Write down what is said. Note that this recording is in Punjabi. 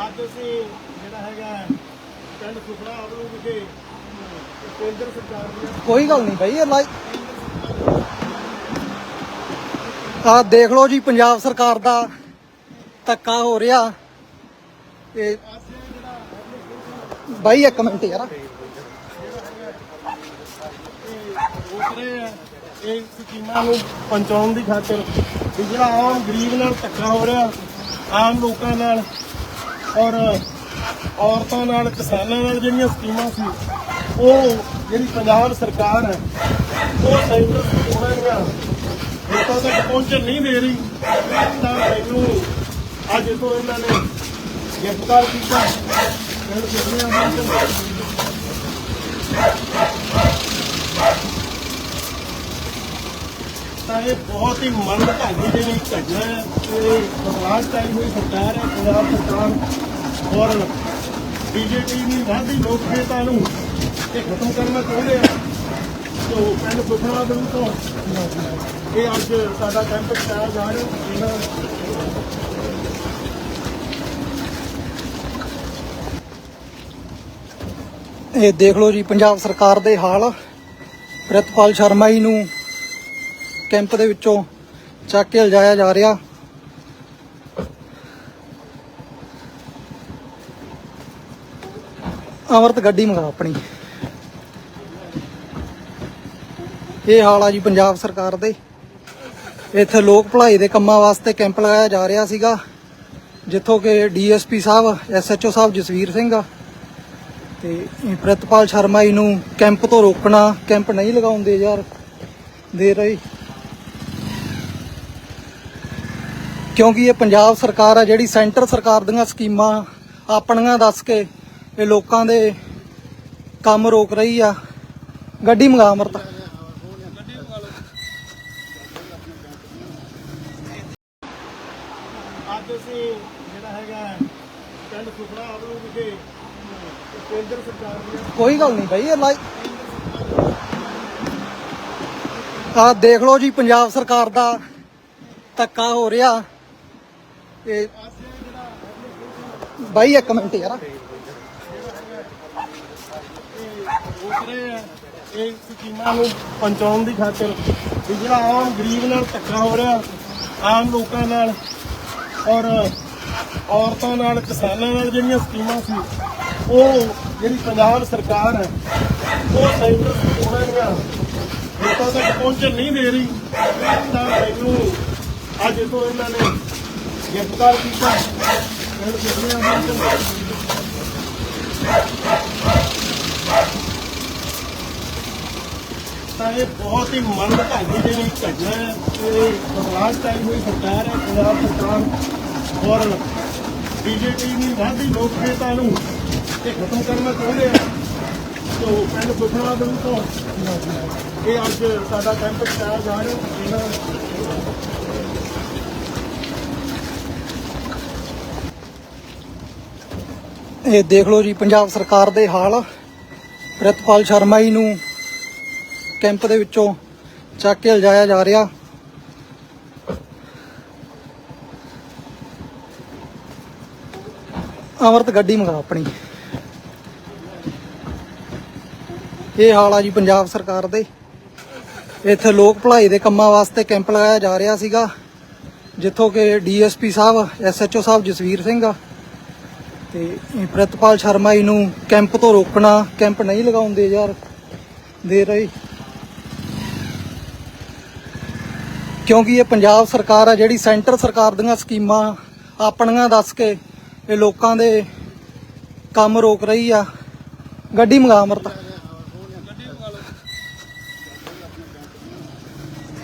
ਅੱਜ ਅਸੀਂ ਜਿਹੜਾ ਹੈਗਾ ਪਿੰਡ ਸੁਖੜਾ ਆਵਲੂ ਵਿਖੇ ਕੇਂਦਰ ਸਰਕਾਰ ਦੀਆਂ ਕੋਈ ਗੱਲ ਨਹੀਂ ਭਾਈ ਇਹ ਲਾਈ ਆ ਦੇਖ ਲਓ ਜੀ ਪੰਜਾਬ ਸਰਕਾਰ ਦਾ ਧੱਕਾ ਹੋ ਰਿਹਾ। ਇਹ ਭਾਈ ਇੱਕ ਮਿੰਟ ਯਾਰ। ਇਹ ਸਕੀਮਾਂ ਨੂੰ ਪਹੁੰਚਾਉਣ ਦੀ ਖਾਤਰ ਵੀ ਜਿਹੜਾ ਆਮ ਗਰੀਬ ਨਾਲ ਧੱਕਾ ਹੋ ਰਿਹਾ ਆਮ ਲੋਕਾਂ ਨਾਲ ਔਰ ਔਰਤਾਂ ਨਾਲ, ਕਿਸਾਨਾਂ ਨਾਲ ਜਿਹੜੀਆਂ ਸਕੀਮਾਂ ਸੀ, ਉਹ ਜਿਹੜੀ ਪੰਜਾਬ ਸਰਕਾਰ ਹੈ, ਉਹ ਸੈਂਟਰ ਸਕੀਮਾਂ ਦੀਆਂ ਲੋਕਾਂ ਤੱਕ ਪਹੁੰਚਣ ਨਹੀਂ ਦੇ ਰਹੀ। ਤਾਂ ਮੈਨੂੰ ਅੱਜ ਤੋਂ ਇਹਨਾਂ ਨੇ ਗ੍ਰਿਫਤਾਰ ਕੀਤਾ। ਫਿਰ ਕਿੰਨੇ ਆ ਤਾਂ ਇਹ ਬਹੁਤ ਹੀ ਮੰਦਭਾਗੀ ਲਈ ਘਟਨਾ ਹੈ। ਇਹ ਬਦਲਾਅ ਚਾਹੀ ਹੋਈ ਸਰਕਾਰ ਹੈ, ਪੰਜਾਬ ਸਰਕਾਰ ਔਰ ਬੀਜੇਪੀ ਦੀ ਵਾਧੀ ਲੋਕਪ੍ਰਿਯਤਾ ਨੂੰ ਇਹ ਖਤਮ ਕਰਨਾ ਚਾਹੁੰਦੇ ਆ। ਤੋ ਪਿੰਡ ਸੁਖਣਾ ਦੇ ਤੋਂ ਇਹ ਅੱਜ ਸਾਡਾ ਕੈਂਪ ਚਲਾਇਆ ਜਾ ਰਿਹਾ ਇਹਨਾਂ ਇਹ ਦੇਖ ਲਓ ਜੀ, ਪੰਜਾਬ ਸਰਕਾਰ ਦੇ ਹਾਲ। ਪ੍ਰਿਤਪਾਲ ਸ਼ਰਮਾ ਜੀ ਨੂੰ ਕੈਂਪ ਦੇ ਵਿੱਚੋਂ ਚੱਕ ਕੇ ਲਜਾਇਆ ਜਾ ਰਿਹਾ। ਅਮਰਤ ਗੱਡੀ ਮੰਗਾ ਆਪਣੀ। ਇਹ ਹਾਲ ਆ ਜੀ ਪੰਜਾਬ ਸਰਕਾਰ ਦੇ। ਇੱਥੇ ਲੋਕ ਭਲਾਈ ਦੇ ਕੰਮਾਂ ਵਾਸਤੇ ਕੈਂਪ ਲਗਾਇਆ ਜਾ ਰਿਹਾ ਸੀਗਾ, ਜਿੱਥੋਂ ਕਿ ਡੀਐਸਪੀ ਸਾਹਿਬ, ਐਸਐਚਓ ਸਾਹਿਬ ਜਸਵੀਰ ਸਿੰਘ ਆ। ਤੇ ਇਹ ਪ੍ਰਿਤਪਾਲ ਸ਼ਰਮਾ ਜੀ ਨੂੰ ਕੈਂਪ ਤੋਂ ਰੋਕਣਾ, ਕੈਂਪ ਨਹੀਂ ਲਗਾਉਂਦੇ ਯਾਰ, ਦੇ ਰਹੀ। ਕਿਉਂਕਿ ਇਹ ਪੰਜਾਬ ਸਰਕਾਰ ਆ ਜਿਹੜੀ ਸੈਂਟਰ ਸਰਕਾਰ ਦੀਆਂ ਸਕੀਮਾਂ ਆਪਣੀਆਂ ਦੱਸ ਕੇ ਇਹ ਲੋਕਾਂ ਦੇ ਕੰਮ ਰੋਕ ਰਹੀ ਆ। ਗੱਡੀ ਮੰਗਾ ਅਮਰਤ। ਅੱਜ ਅਸੀਂ ਜਿਹੜਾ ਹੈਗਾ ਪਿੰਡ ਸੁਖੜਾ ਆਵਲੂ ਵਿਖੇ ਕੇਂਦਰ ਸਰਕਾਰ ਦੀਆਂ ਕੋਈ ਗੱਲ ਨਹੀਂ ਭਾਈ ਇਹ ਲਾਈ ਆ ਦੇਖ ਲਓ ਜੀ ਪੰਜਾਬ ਸਰਕਾਰ ਦਾ ਧੱਕਾ ਹੋ ਰਿਹਾ। ਇਹ ਭਾਈ ਇੱਕ ਮਿੰਟ ਯਾਰ। ਇਹ ਸਕੀਮਾਂ ਨੂੰ ਪਹੁੰਚਾਉਣ ਦੀ ਖਾਤਰ ਵੀ ਜਿਹੜਾ ਆਮ ਗਰੀਬ ਨਾਲ ਧੱਕਾ ਹੋ ਰਿਹਾ, ਆਮ ਲੋਕਾਂ ਨਾਲ ਔਰ ਔਰਤਾਂ ਨਾਲ, ਕਿਸਾਨਾਂ ਨਾਲ ਜਿਹੜੀਆਂ ਸਕੀਮਾਂ ਸੀ, ਉਹ ਜਿਹੜੀ ਪੰਜਾਬ ਸਰਕਾਰ ਹੈ, ਉਹ ਸੈਂਟਰ ਸਕੀਮਾਂ ਦੀਆਂ ਲੋਕਾਂ ਤੱਕ ਪਹੁੰਚਣ ਨਹੀਂ ਦੇ ਰਹੀ। ਤਾਂ ਮੈਨੂੰ ਅੱਜ ਤੋਂ ਇਹਨਾਂ ਨੇ ਗ੍ਰਿਫਤਾਰ ਕੀਤਾ। ਫਿਰ ਕਿੰਨੇ ਤਾਂ ਇਹ ਬਹੁਤ ਹੀ ਮੰਦਭਾਗੀ ਜਿਹੜੀ ਘਟਨਾ ਹੈ, ਇਹ ਬਦਲਾਅ ਚਾਹੀ ਹੋਈ ਸਰਕਾਰ ਹੈ, ਪੰਜਾਬ ਸਰਕਾਰ ਔਰ ਬੀਜੇਪੀ ਦੀ ਵਾਧੀ ਲੋਕਪ੍ਰਿਯਤਾ ਨੂੰ ਇਹ ਖਤਮ ਕਰਨਾ ਚਾਹੁੰਦੇ ਆ। ਤੋ ਪਿੰਡ ਸੁਖਣਾ ਦੇ ਤੋਂ ਇਹ ਅੱਜ ਸਾਡਾ ਕੈਂਪ ਚਲਾਇਆ ਜਾ ਰਿਹਾ ਇਹਨਾਂ ਇਹ ਦੇਖ ਲਓ ਜੀ, ਪੰਜਾਬ ਸਰਕਾਰ ਦੇ ਹਾਲ। ਪ੍ਰਿਤਪਾਲ ਸ਼ਰਮਾ ਜੀ ਨੂੰ ਕੈਂਪ ਦੇ ਵਿੱਚੋਂ ਚੱਕ ਕੇ ਲਿਜਾਇਆ ਜਾ ਰਿਹਾ। ਅਮਰਤ ਗੱਡੀ ਮੰਗਾ ਆਪਣੀ। ਇਹ ਹਾਲ ਆ ਜੀ ਪੰਜਾਬ ਸਰਕਾਰ ਦੇ। ਇੱਥੇ ਲੋਕ ਭਲਾਈ ਦੇ ਕੰਮਾਂ ਵਾਸਤੇ ਕੈਂਪ ਲਗਾਇਆ ਜਾ ਰਿਹਾ ਸੀਗਾ, ਜਿੱਥੋਂ ਕਿ ਡੀਐਸਪੀ ਸਾਹਿਬ, ਐਸਐਚਓ ਸਾਹਿਬ ਜਸਵੀਰ ਸਿੰਘ ਆ। ਤੇ ਇਹ ਪ੍ਰਿਤਪਾਲ ਸ਼ਰਮਾ ਜੀ ਨੂੰ ਕੈਂਪ ਤੋਂ ਰੋਕਣਾ, ਕੈਂਪ ਨਹੀਂ ਲਗਾਉਂਦੇ ਯਾਰ, ਦੇ ਰਹੀ। ਕਿਉਂਕਿ ਇਹ ਪੰਜਾਬ ਸਰਕਾਰ ਆ, ਜਿਹੜੀ ਸੈਂਟਰ ਸਰਕਾਰ ਦੀਆਂ ਸਕੀਮਾਂ ਆਪਣੀਆਂ ਦੱਸ ਕੇ ਇਹ ਲੋਕਾਂ ਦੇ ਕੰਮ ਰੋਕ ਰਹੀ ਆ। ਗੱਡੀ ਮੰਗਾ ਅਮਰਤ।